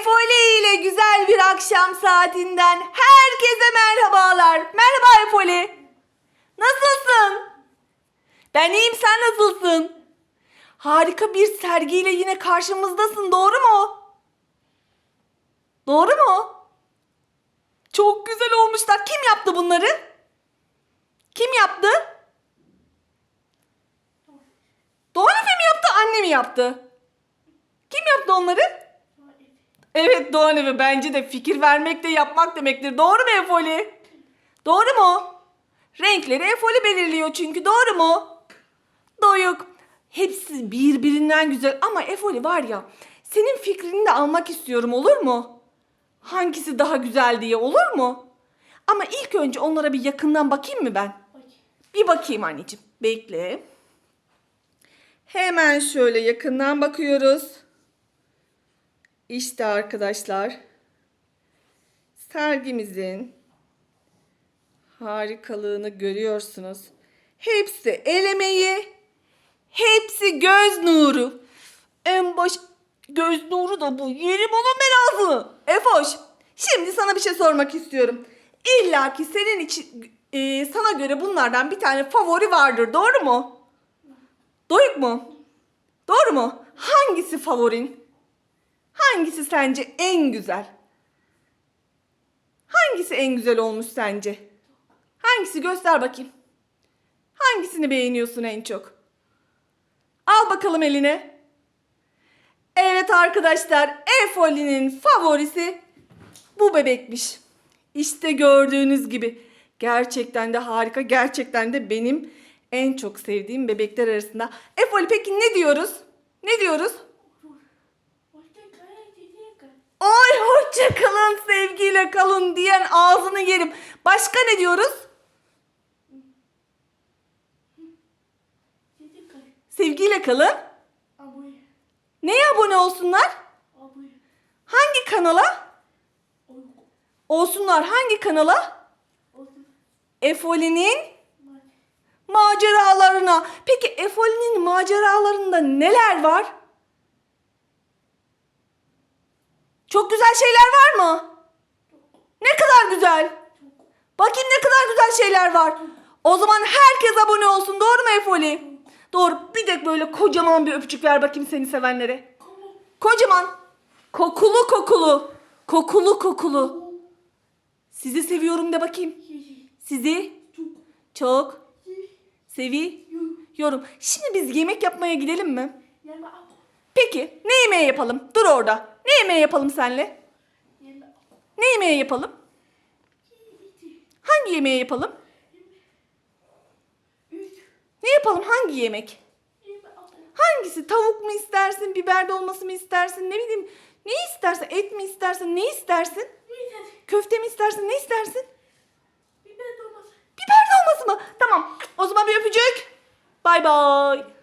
Efoli ile güzel bir akşam saatinden herkese merhabalar. Merhaba Efoli. Nasılsın? Ben iyiyim sen nasılsın? Harika bir sergiyle yine karşımızdasın doğru mu? Doğru mu? Çok güzel olmuşlar. Kim yaptı bunları? Kim yaptı? Efe mi yaptı, anne yaptı? Kim yaptı onları? Evet Doğan Efe bence de fikir vermek de yapmak demektir. Doğru mu Efoli? Doğru mu? Renkleri Efoli belirliyor çünkü doğru mu? Doyuk. Hepsi birbirinden güzel ama Efoli var ya senin fikrini de almak istiyorum olur mu? Hangisi daha güzel diye olur mu? Ama ilk önce onlara bir yakından bakayım mı ben? Bir bakayım anneciğim. Bekle. Hemen şöyle yakından bakıyoruz. İşte arkadaşlar. Sergimizin harikalığını görüyorsunuz. Hepsi el hepsi göz nuru. En baş göz nuru da bu. Yerim onun ben ağzını. Efoş, şimdi sana bir şey sormak istiyorum. İlla ki senin için e, sana göre bunlardan bir tane favori vardır. Doğru mu? Doyuk mu? Doğru mu? Hangisi favorin? Hangisi sence en güzel? Hangisi en güzel olmuş sence? Hangisi göster bakayım. Hangisini beğeniyorsun en çok? Al bakalım eline. Evet arkadaşlar, Efoli'nin favorisi bu bebekmiş. İşte gördüğünüz gibi. Gerçekten de harika, gerçekten de benim en çok sevdiğim bebekler arasında. Efoli peki ne diyoruz? Ne diyoruz? Oy hoşça kalın, sevgiyle kalın diyen ağzını yerim. Başka ne diyoruz? Sevgiyle kalın. Neye abone olsunlar? Hangi kanala? Olsunlar hangi kanala? Efoli'nin maceralarına. Peki Efoli'nin maceralarında neler var? Çok güzel şeyler var mı? Ne kadar güzel. Bakayım ne kadar güzel şeyler var. O zaman herkes abone olsun. Doğru mu Efoli? Doğru. Bir de böyle kocaman bir öpücük ver bakayım seni sevenlere. Kocaman. Kokulu kokulu. Kokulu kokulu. Sizi seviyorum de bakayım. Sizi çok seviyorum. Şimdi biz yemek yapmaya gidelim mi? Peki ne yemeği yapalım? Dur orada. Ne yemeği yapalım senle? Ne yemeği yapalım? Hangi yemeği yapalım? Ne yapalım? Hangi yemek? Hangisi? Tavuk mu istersin? Biber dolması mı istersin? Ne bileyim. Ne istersin? Et mi istersin? Ne istersin? Köfte mi istersin? Ne istersin? Biber dolması mı? Tamam. O zaman bir öpücük. Bay bay.